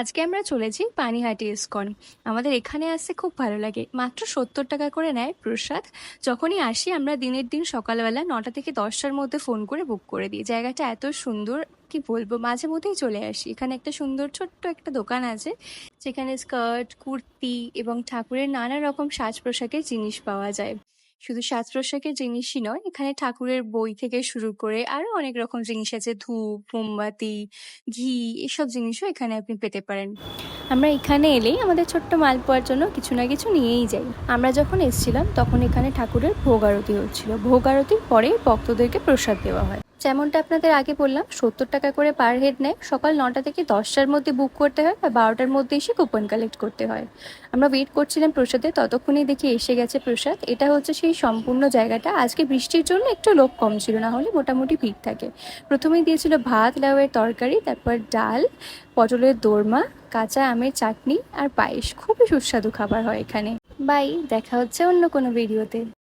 আজকে আমরা চলেছি পানিহাটি ইস্কন। আমাদের এখানে আসতে খুব ভালো লাগে। মাত্র সত্তর টাকা করে নেয় প্রসাদ। যখনই আসি, আমরা দিনের দিন সকালবেলা নটা থেকে দশটার মধ্যে ফোন করে বুক করে দিই। জায়গাটা এত সুন্দর, কি বলব, মাঝে মধ্যেই চলে আসি। এখানে একটা সুন্দর ছোট্ট একটা দোকান আছে। যেখানে স্কার্ট কুর্তি এবং ঠাকুরের নানা রকম সাজ পোশাকের জিনিস পাওয়া যায়। শুধু সাজ পোশাকের জিনিসই নয়, এখানে ঠাকুরের বই থেকে শুরু করে আরও অনেক রকম জিনিস আছে। ধূপ, মোমবাতি, ঘি, এসব জিনিসও এখানে আপনি পেতে পারেন। আমরা এখানে এলেই আমাদের ছোট্ট মাল মালপোয়ার জন্য কিছু না কিছু নিয়েই যাই। আমরা যখন এসেছিলাম, তখন এখানে ঠাকুরের ভোগ আরতি হচ্ছিল। ভোগ আরতির পরে ভক্তদেরকে প্রসাদ দেওয়া হয়। যেমনটা আপনাদের আগে বললাম, সত্তর টাকা করে পার হেড নেয়। সকাল নটা থেকে দশটার মধ্যে বুক করতে হয় বা বারোটার মধ্যে এসে কুপন কালেক্ট করতে হয়। আমরা ওয়েট করছিলাম প্রসাদে ততক্ষণই দেখি এসে গেছে প্রসাদ। এটা হচ্ছে সেই সম্পূর্ণ জায়গাটা। আজকে বৃষ্টির জন্য একটু লোক কম ছিল, না হলে মোটামুটি ভিড় থাকে। প্রথমেই দিয়েছিল ভাত, লাউয়ের তরকারি, তারপর ডাল, পটলের দোরমা, কাঁচা আমের চাটনি আর পায়েস। খুবই সুস্বাদু খাবার হয় এখানে। বাই, দেখা হচ্ছে অন্য কোনো ভিডিওতে